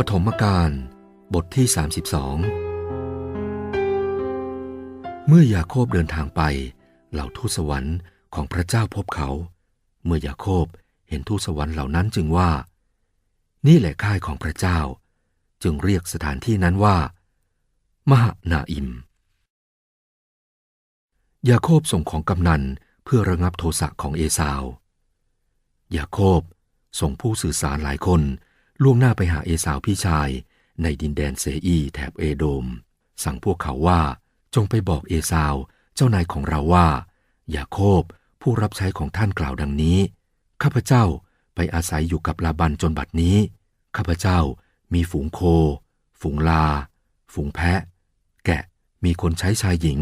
ปฐมกาลบทที่ 32 เมื่อยาโคบเดินทางไป เหล่าทูตสวรรค์ของพระเจ้าพบเขา เมื่อยาโคบเห็นทูตสวรรค์เหล่านั้นจึงว่า นี่แหละค่ายของพระเจ้า จึงเรียกสถานที่นั้นว่า มหานาอิม ยาโคบส่งของกำนันเพื่อระงับโทสะของเอสาว ยาโคบส่งผู้สื่อสารหลายคน ล่วงหน้าไปหาเอสาวพี่ชาย ในดินแดนเซอีแถบเอโดม สั่งพวกเขาว่าจงไปบอกเอสาวเจ้านายของเราว่า ยาโคบผู้รับใช้ของท่านกล่าวดังนี้ ข้าพเจ้าไปอาศัยอยู่กับลาบันจนบัดนี้ ข้าพเจ้ามีฝูงโค ฝูงลา ฝูงแพะ แกะมีคนใช้ชายหญิง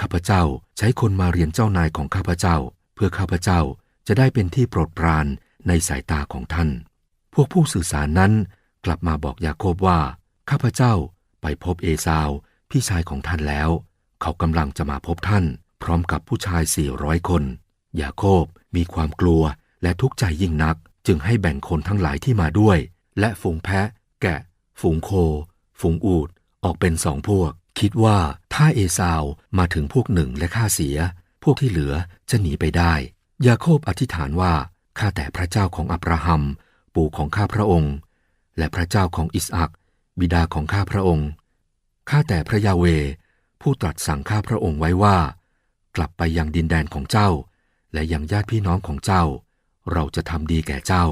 ข้าพเจ้าใช้คนมาเรียนเจ้านายของข้าพเจ้า เพื่อข้าพเจ้าจะได้เป็นที่โปรดปรานในสายตาของท่าน พวกผู้สื่อสารนั้นกลับมาบอกยาโคบว่า ข้าพเจ้าไปพบเอซาว พี่ชายของท่านแล้ว เขากำลังจะมาพบท่าน พร้อมกับผู้ชายสี่ร้อยคน ยาโคบมีความกลัวและทุกข์ใจยิ่งนัก จึงให้แบ่งคนทั้งหลายที่มาด้วย และฝูงแพะ แกะ ฝูงโค ฝูงอูด ออกเป็นสองพวก คิดว่าถ้าเอซาวมาถึงพวกหนึ่งและฆ่าเสีย พวกที่เหลือจะหนีไปได้ ยาโคบอธิษฐานว่าข้าแต่พระเจ้าของอับราฮัม ปู่ของข้าพระองค์ และพระเจ้าของอิสอักบิดาของข้าพระองค์ข้าแต่พระยาเวผู้ตรัสสั่งข้าพระองค์ไว้ว่า กลับไปยังดินแดนของเจ้า และยังญาติพี่น้องของเจ้า เราจะทำดีแก่เจ้า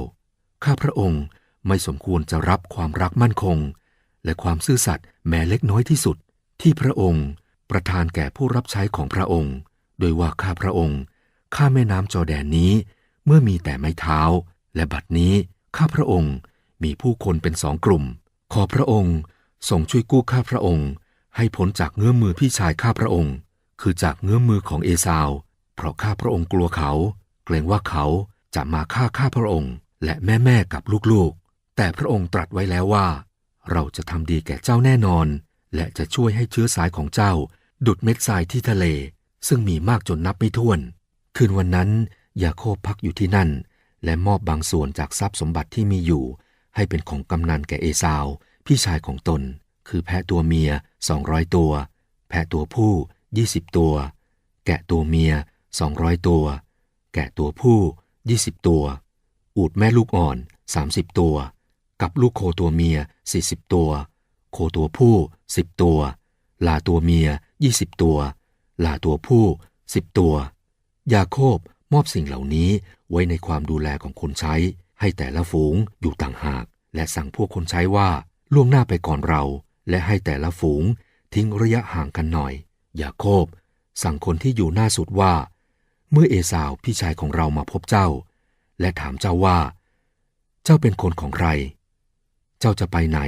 ข้าพระองค์ไม่สมควรจะรับความรักมั่นคง และความซื่อสัตย์แม้เล็กน้อยที่สุด ที่พระองค์ประทานแก่ผู้รับใช้ของพระองค์ โดยว่าข้าพระองค์ข้าแม่น้ำจอแดนนี้ เมื่อมีแต่ไม้เท้า และบัดนี้ ข้าพระองค์มีผู้คนเป็นสองกลุ่ม ขอพระองค์ทรงช่วยกู้ข้าพระองค์ ให้พ้นจากเงื้อมือพี่ชายข้าพระองค์ คือจากเงื้อมือของเอสาว เพราะข้าพระองค์กลัวเขา เกรงว่าเขาจะมาฆ่าข้าพระองค์ และแม่แม่กับลูกๆ แต่พระองค์ตรัสไว้แล้วว่า เราจะทำดีแก่เจ้าแน่นอน และจะช่วยให้เชื้อสายของเจ้า ดุดเม็ดทรายที่ทะเล ซึ่งมีมากจนนับไม่ถ้วน คืนวันนั้นยาโคบพักอยู่ที่นั่น และมอบบางส่วนจากทรัพย์สมบัติที่มีอยู่ ให้เป็นของกำนันแก่เอซาว พี่ชายของตน คือแพะตัวเมียสองร้อยตัว แพะตัวผู้ยี่สิบตัว แกะตัวเมียสองร้อยตัว แกะตัวผู้ยี่สิบตัว อูดแม่ลูกอ่อนสามสิบตัว กับลูกโคตัวเมียสี่สิบตัว โคตัวผู้สิบตัว ลาตัวเมียยี่สิบตัว ลาตัวผู้สิบตัว ยาโคบ มอบสิ่งเหล่านี้ไว้ในความดูแลของคนใช้ ให้แต่ละฝูงอยู่ต่างหาก และสั่งพวกคนใช้ว่าล่วงหน้าไปก่อนเรา และให้แต่ละฝูงทิ้งระยะห่างกันหน่อย ยาโคบ สั่งคนที่อยู่หน้าสุดว่า เมื่อเอสาวพี่ชายของเรามาพบเจ้า และถามเจ้าว่า เจ้าเป็นคนของใคร เจ้าจะไปไหน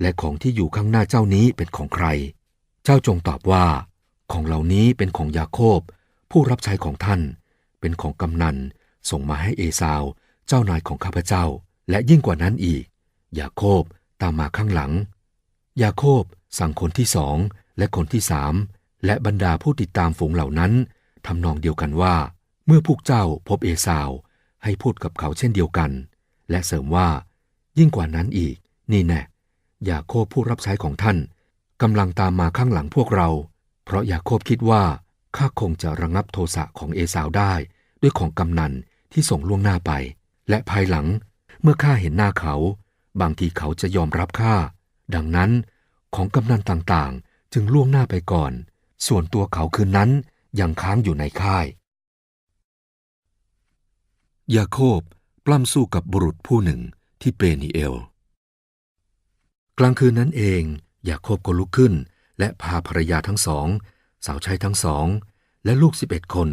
และของที่อยู่ข้างหน้าเจ้านี้เป็นของใคร เจ้าจงตอบว่า ของเหล่านี้เป็นของยาโคบ ผู้รับใช้ของท่าน เป็นของกำนันส่งมาให้เอซาว เจ้านายของข้าพเจ้า และยิ่งกว่านั้นอีก ยาโคบตามมาข้างหลัง ยาโคบสั่งคนที่สองและคนที่สามและบรรดาผู้ติดตามฝูงเหล่านั้นทำนองเดียวกันว่า เมื่อพวกเจ้าพบเอซาว ให้พูดกับเขาเช่นเดียวกัน และเสริมว่า ยิ่งกว่านั้นอีก นี่แน่ยาโคบผู้รับใช้ของท่านกำลังตามมาข้างหลังพวกเรา เพราะยาโคบคิดว่า ข้าคงจะระงับโทสะของเอสาวได้ ด้วยของกำนันที่ส่งล่วงหน้าไป และภายหลังเมื่อข้าเห็นหน้าเขา บางทีเขาจะยอมรับข้า ดังนั้นของกำนันต่างๆ จึงล่วงหน้าไปก่อน ส่วนตัวเขาคืนนั้นยังค้างอยู่ในค่าย ยาโคบปล้ำสู้กับบุรุษผู้หนึ่งที่เปนิเอล กลางคืนนั้นเองยาโคบก็ลุกขึ้น และพาภรรยาทั้งสอง สาวใช้ทั้งสอง และลูกสิบเอ็ดคน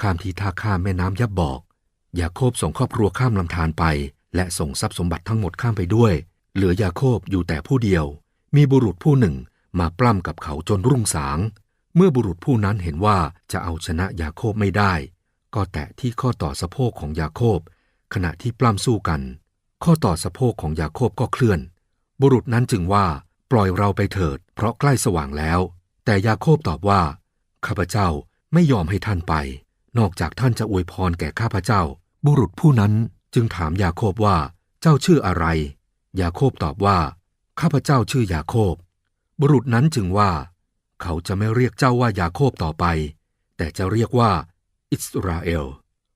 ข้ามที่ท่าข้ามแม่น้ำยับบอก ยาโคบส่งครอบครัวข้ามลำธารไป และส่งทรัพย์สมบัติทั้งหมดข้ามไปด้วย เหลือยาโคบอยู่แต่ผู้เดียว มีบุรุษผู้หนึ่งมาปล้ำกับเขาจนรุ่งสาง เมื่อบุรุษผู้นั้นเห็นว่าจะเอาชนะยาโคบไม่ได้ ก็แตะที่ข้อต่อสะโพกของยาโคบ ขณะที่ปล้ำสู้กัน ข้อต่อสะโพกของยาโคบก็เคลื่อน บุรุษนั้นจึงว่าปล่อยเราไปเถิด เพราะใกล้สว่างแล้ว แต่ยาโคบตอบว่า ข้าพเจ้าไม่ยอมให้ท่านไป นอกจากท่านจะอวยพรแก่ข้าพเจ้า บุรุษผู้นั้นจึงถามยาโคบว่า เจ้าชื่ออะไร ยาโคบตอบว่า ข้าพเจ้าชื่อยาโคบ บุรุษนั้นจึงว่า เขาจะไม่เรียกเจ้าว่ายาโคบต่อไป แต่จะเรียกว่า อิสราเอล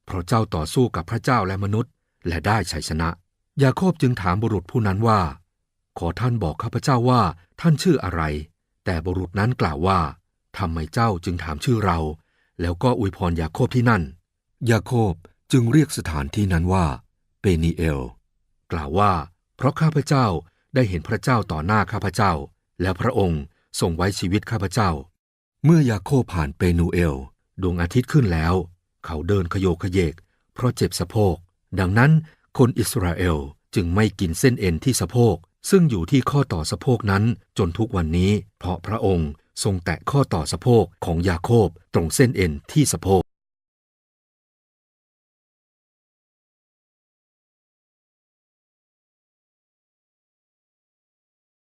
เพราะเจ้าต่อสู้กับพระเจ้าและมนุษย์ และได้ชัยชนะ ยาโคบจึงถามบุรุษผู้นั้นว่า ขอท่านบอกข้าพเจ้าว่าท่านชื่ออะไร แต่บุรุษนั้นกล่าวว่าทำไมเจ้าจึงถามชื่อเรา แล้วก็อวยพรยาโคบที่นั่น ยาโคบจึงเรียกสถานที่นั้นว่าเปนีเอล กล่าวว่า เพราะข้าพเจ้าได้เห็นพระเจ้าต่อหน้าข้าพเจ้า และพระองค์ทรงไว้ชีวิตข้าพเจ้า เมื่อยาโคบผ่านเปนูเอล ดวงอาทิตย์ขึ้นแล้ว เขาเดินขยโยกขยเยก เพราะเจ็บสะโพก ดังนั้นคนอิสราเอลจึงไม่กินเส้นเอ็นที่สะโพก ซึ่งอยู่ที่ข้อต่อสะโพกนั้นจนทุกวันนี้ เพราะพระองค์ทรงแตะข้อต่อสะโพกของยาโคบตรงเส้นเอ็นที่สะโพก